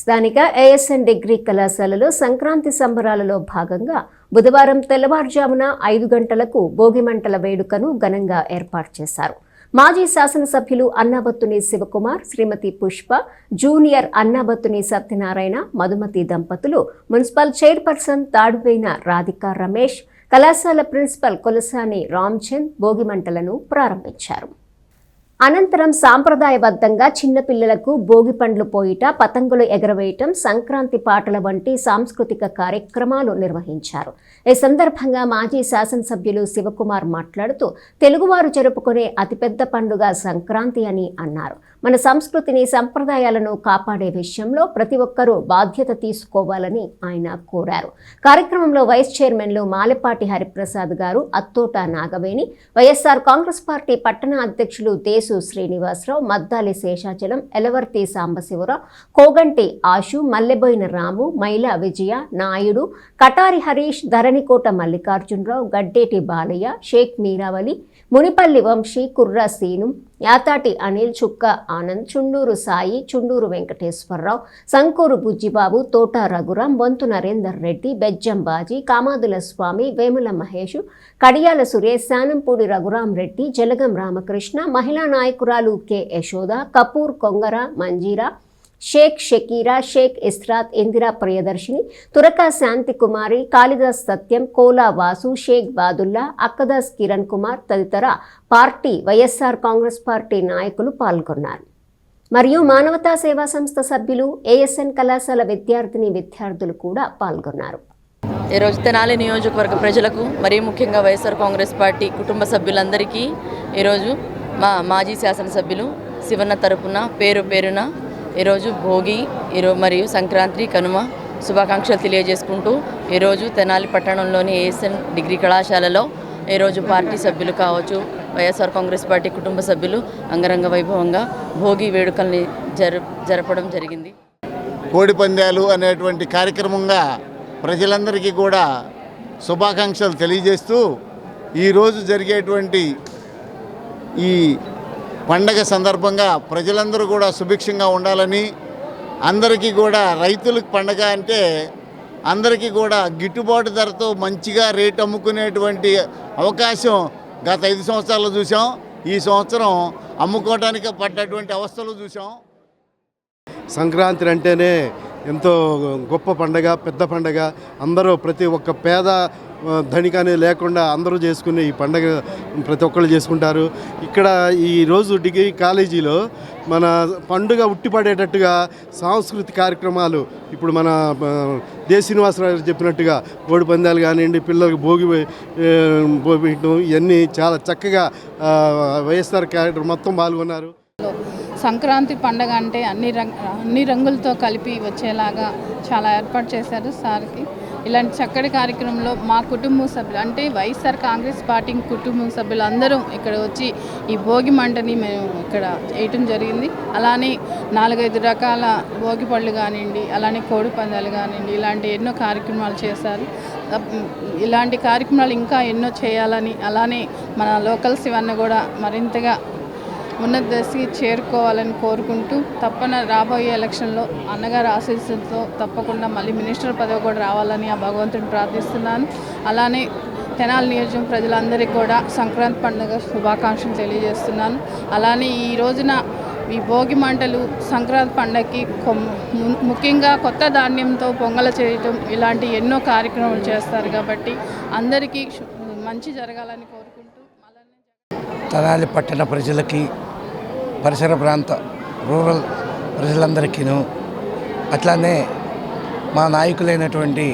స్థానిక ASN degree కళాశాలలో సంక్రాంతి సంబరాలలో భాగంగా బుధవారం తెల్లవారుజామున ఐదు గంటలకు భోగిమంటల వేడుకను ఘనంగా ఏర్పాటు చేశారు. మాజీ శాసనసభ్యులు అన్నాబత్తుని శివకుమార్ శ్రీమతి పుష్ప జూనియర్ అన్నాబత్తుని సత్యనారాయణ మధుమతి దంపతులు మున్సిపల్ చైర్పర్సన్ తాడువైన రాధికా రమేష్ కళాశాల ప్రిన్సిపల్ కొలసాని రామ్చంద్ భోగిమంటలను ప్రారంభించారు. అనంతరం సాంప్రదాయబద్ధంగా చిన్నపిల్లలకు భోగి పండ్లు పోయిట పతంగులు ఎగరవేయటం సంక్రాంతి పాటల వంటి సాంస్కృతిక కార్యక్రమాలు నిర్వహించారు. ఈ సందర్భంగా మాజీ శాసనసభ్యులు శివకుమార్ మాట్లాడుతూ తెలుగువారు జరుపుకునే అతిపెద్ద పండుగ సంక్రాంతి అని అన్నారు. మన సంస్కృతిని సంప్రదాయాలను కాపాడే విషయంలో ప్రతి ఒక్కరూ బాధ్యత తీసుకోవాలని ఆయన కోరారు. కార్యక్రమంలో వైస్ చైర్మన్లు మాలెపాటి హరిప్రసాద్ గారు అత్తోట నాగవేణి వైఎస్ఆర్ కాంగ్రెస్ పార్టీ పట్టణ అధ్యక్షులు దేశు శ్రీనివాసరావు మద్దాలి శేషాచలం ఎలవర్తి సాంబశివరావు కోగంటి ఆశు మల్లెబోయిన రాము మైలా విజయ నాయుడు కటారి హరీష్ ధరణికోట మల్లికార్జునరావు గడ్డేటి బాలయ్య షేక్ మీరావలి మునిపల్లి వంశీ కుర్ర సీను యాతాటి అనిల్ చుక్క ఆనంద్ చుండూరు సాయి చుండూరు వెంకటేశ్వరరావు సంకూరు బుజ్జిబాబు తోట రఘురాం బొంతు నరేందర్ రెడ్డి బెజ్జం బాజీ కామాదుల స్వామి వేముల మహేష్ కడియాల సురేష్ శానంపూడి రఘురాం రెడ్డి జలగం రామకృష్ణ మహిళా నాయకురాలు కె యశోద కపూర్ కొంగర మంజీరా షేక్ షకీరా షేక్ ఇస్రాత్ ఇందిరా ప్రియదర్శిని తురక శాంతి కుమారి కాళిదాస్ సత్యం కోలా వాసు షేక్ బాదుల్లా అక్కదాస్ కిరణ్ కుమార్ తదితర పార్టీ వైఎస్ఆర్ కాంగ్రెస్ పార్టీ నాయకులు పాల్గొన్నారు. మరియు మానవతా సేవా సంస్థ సభ్యులు ఏఎస్ఎన్ కళాశాల విద్యార్థిని విద్యార్థులు కూడా పాల్గొన్నారు. ఈరోజు తెనాలి నియోజకవర్గ ప్రజలకు మరీ ముఖ్యంగా వైఎస్ఆర్ కాంగ్రెస్ పార్టీ కుటుంబ సభ్యులందరికీ ఈరోజు మా మాజీ శాసనసభ్యులు శివన్న తరపున పేరు పేరున ఈరోజు భోగి ఈరోజు మరియు సంక్రాంతి కనుమ శుభాకాంక్షలు తెలియజేసుకుంటూ ఈరోజు తెనాలి పట్టణంలోని ఏఎస్ఎన్ డిగ్రీ కళాశాలలో ఈరోజు పార్టీ సభ్యులు కావచ్చు వైఎస్ఆర్ కాంగ్రెస్ పార్టీ కుటుంబ సభ్యులు అంగరంగ వైభవంగా భోగి వేడుకల్ని జరు జరపడం జరిగింది. కోడి పందాలు అనేటువంటి కార్యక్రమంగా ప్రజలందరికీ కూడా శుభాకాంక్షలు తెలియజేస్తూ ఈరోజు జరిగేటువంటి ఈ పండగ సందర్భంగా ప్రజలందరూ కూడా సుభిక్షంగా ఉండాలని అందరికీ కూడా రైతులకు పండగ అంటే అందరికీ కూడా గిట్టుబాటు ధరతో మంచిగా రేట్ అమ్ముకునేటువంటి అవకాశం గత ఐదు సంవత్సరాల్లో చూసాం ఈ సంవత్సరం అమ్ముకోవడానికి పడ్డటువంటి అవస్థలు చూసాం సంక్రాంతి అంటేనే ఎంతో గొప్ప పండగ పెద్ద పండగ. అందరూ ప్రతి ఒక్క పేద ఆ, ధనిక అనేది లేకుండా అందరూ చేసుకునే ఈ పండగ ప్రతి ఒక్కళ్ళు చేసుకుంటారు. ఇక్కడ ఈరోజు డిగ్రీ కాలేజీలో మన పండుగ ఉట్టిపడేటట్టుగా సాంస్కృతిక కార్యక్రమాలు ఇప్పుడు మన దేశ దే శ్రీనివాసరావు చెప్పినట్టుగా కోడి పందాలు కానివ్వండి పిల్లలకు భోగి ఆ, ఇవన్నీ చాలా చక్కగా వైఎస్ఆర్ క్యారెక్టర్ మొత్తం పాల్గొన్నారు. సంక్రాంతి పండగ అంటే అన్ని రంగ అన్ని రంగులతో కలిపి వచ్చేలాగా చాలా ఏర్పాటు చేశారు సార్కి. ఇలాంటి చక్కటి కార్యక్రమంలో మా కుటుంబ సభ్యులు అంటే వైఎస్ఆర్ కాంగ్రెస్ పార్టీ కుటుంబ సభ్యులు అందరూ ఇక్కడ వచ్చి ఈ భోగి మంటని మేము ఇక్కడ వేయటం జరిగింది. అలానే నాలుగైదు రకాల భోగి పళ్ళు కానివ్వండి అలానే కోడి పందాలు కానివ్వండి ఇలాంటి ఎన్నో కార్యక్రమాలు చేశారు. ఇలాంటి కార్యక్రమాలు ఇంకా ఎన్నో చేయాలని అలానే మన లోకల్స్ ఇవన్నీ కూడా మరింతగా ఉన్నత దశకి చేరుకోవాలని కోరుకుంటూ తప్పన రాబోయే ఎలక్షన్లో అన్నగారి ఆశీస్సులతో తప్పకుండా మళ్ళీ మినిస్టర్ పదవి కూడా రావాలని ఆ భగవంతుని ప్రార్థిస్తున్నాను. అలానే తెనాలి నియోజకవర్గం ప్రజలందరికీ కూడా సంక్రాంతి పండుగ శుభాకాంక్షలు తెలియజేస్తున్నాను. అలానే ఈ రోజున ఈ భోగి మంటలు సంక్రాంతి పండగకి ము- ముఖ్యంగా కొత్త ధాన్యంతో పొంగల చేయటం ఇలాంటి ఎన్నో కార్యక్రమాలు చేస్తారు కాబట్టి అందరికీ మంచి జరగాలని కోరుకుంటూ అలానే తెనాలి పట్టణ ప్రజలకి పరిసర ప్రాంత రూరల్ ప్రజలందరికీను అట్లానే మా నాయకులైనటువంటి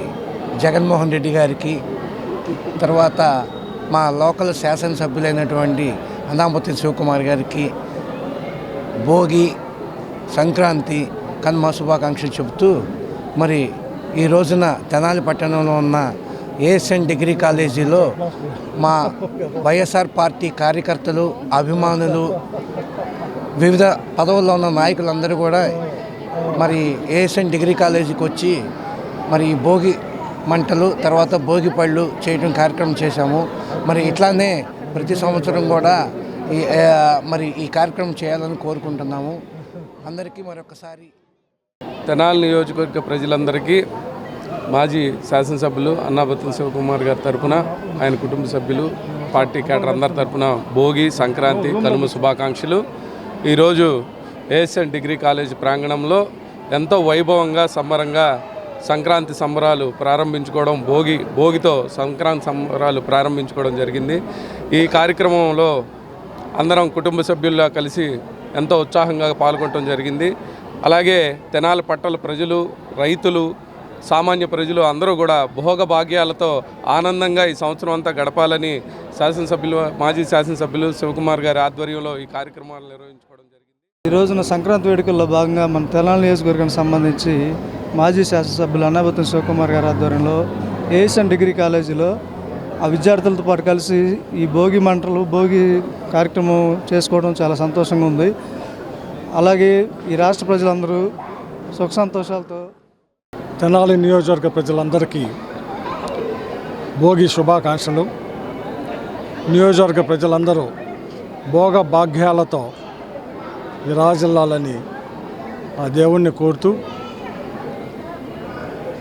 జగన్మోహన్ రెడ్డి గారికి తర్వాత మా లోకల్ శాసనసభ్యులైనటువంటి అనామతి శివకుమార్ గారికి భోగి సంక్రాంతి కన్మ శుభాకాంక్షలు చెబుతూ మరి ఈ రోజున తెనాలి పట్టణంలో ఉన్న ఏఎస్ఎన్ డిగ్రీ కాలేజీలో మా వైఎస్ఆర్ పార్టీ కార్యకర్తలు అభిమానులు వివిధ పదవుల్లో ఉన్న నాయకులందరూ కూడా మరి ఏఎస్ఎన్ డిగ్రీ కాలేజీకి వచ్చి మరి భోగి మంటలు తర్వాత భోగి పళ్ళు చేయడం కార్యక్రమం చేశాము. మరి ఇట్లానే ప్రతి సంవత్సరం కూడా ఈ మరి ఈ కార్యక్రమం చేయాలని కోరుకుంటున్నాము. అందరికీ మరొకసారి తెనాలి నియోజకవర్గ ప్రజలందరికీ మాజీ శాసనసభ్యులు అన్నాబత్తుల శివకుమార్ గారి తరపున ఆయన కుటుంబ సభ్యులు పార్టీ కేటర్ అందరి తరపున భోగి సంక్రాంతి కనుమ శుభాకాంక్షలు. ఈరోజు ఏఎస్ఎన్ డిగ్రీ కాలేజ్ ప్రాంగణంలో ఎంతో వైభవంగా సంబరంగా సంక్రాంతి సంబరాలు ప్రారంభించుకోవడం భోగి భోగితో సంక్రాంతి సంబరాలు ప్రారంభించుకోవడం జరిగింది. ఈ కార్యక్రమంలో అందరం కుటుంబ సభ్యుల్లా కలిసి ఎంతో ఉత్సాహంగా పాల్గొనడం జరిగింది. అలాగే తెనాలి పట్టల ప్రజలు రైతులు సామాన్య ప్రజలు అందరూ కూడా భోగ భాగ్యాలతో ఆనందంగా ఈ సంవత్సరం అంతా గడపాలని శాసనసభ్యులు మాజీ శాసనసభ్యులు శివకుమార్ గారి ఆధ్వర్యంలో ఈ కార్యక్రమాలు నిర్వహించుకోవడం జరిగింది. ఈ రోజున సంక్రాంతి వేడుకల్లో భాగంగా మన తెలంగాణ నియోజకవర్గానికి సంబంధించి మాజీ శాసనసభ్యులు అన్నాబత్తుల శివకుమార్ గారి ఆధ్వర్యంలో ఏఎస్ఎన్ డిగ్రీ కాలేజీలో ఆ విద్యార్థులతో పాటు కలిసి ఈ భోగి మంటలు భోగి కార్యక్రమం చేసుకోవడం చాలా సంతోషంగా ఉంది. అలాగే ఈ రాష్ట్ర ప్రజలందరూ సుఖ సంతోషాలతో తెనాలి నియోజకవర్గ ప్రజలందరికీ భోగి శుభాకాంక్షలు. నియోజకవర్గ ప్రజలందరూ భోగ భాగ్యాలతో విరాజిల్లాలని ఆ దేవుణ్ణి కోరుతూ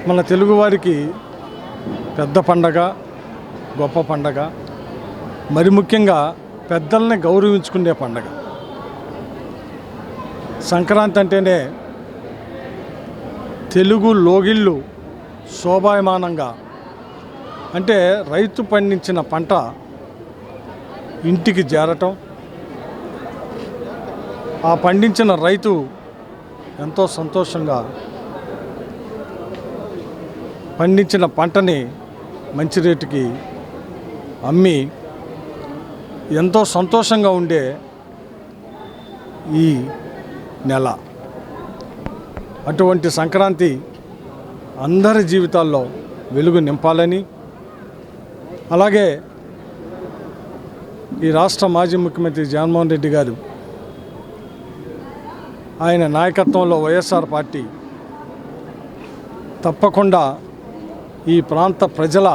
మన తెలుగువారికి పెద్ద పండగ గొప్ప పండగ మరి ముఖ్యంగా పెద్దల్ని గౌరవించుకునే పండగ. సంక్రాంతి అంటేనే తెలుగు లోగిళ్ళు శోభాయమానంగా. అంటే రైతు పండించిన పంట ఇంటికి చేరటం. ఆ పండించిన రైతు ఎంతో సంతోషంగా పండించిన పంటని మంచి రేటుకి అమ్మి ఎంతో సంతోషంగా ఉండే ఈ నెల. అటువంటి సంక్రాంతి అందరి జీవితాల్లో వెలుగు నింపాలని అలాగే ఈ రాష్ట్ర మాజీ ముఖ్యమంత్రి జగన్మోహన్ రెడ్డి గారు ఆయన నాయకత్వంలో వైఎస్ఆర్ పార్టీ తప్పకుండా ఈ ప్రాంత ప్రజల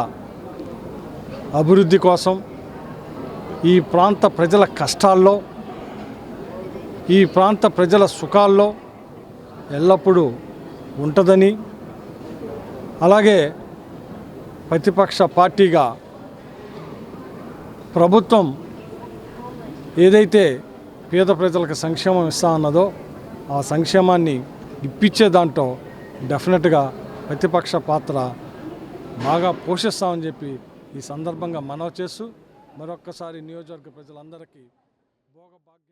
అభివృద్ధి కోసం ఈ ప్రాంత ప్రజల కష్టాల్లో ఈ ప్రాంత ప్రజల సుఖాల్లో ఎల్లప్పుడూ ఉంటుందని అలాగే ప్రతిపక్ష పార్టీగా ప్రభుత్వం ఏదైతే పేద ప్రజలకు సంక్షేమం ఇస్తా అన్నదో ఆ సంక్షేమాన్ని ఇప్పించే దాంట్లో డెఫినెట్గా ప్రతిపక్ష పాత్ర బాగా పోషిస్తామని చెప్పి ఈ సందర్భంగా మనవి చేస్తూ మరొక్కసారి నియోజకవర్గ ప్రజలందరికీ భోగభాగ్య.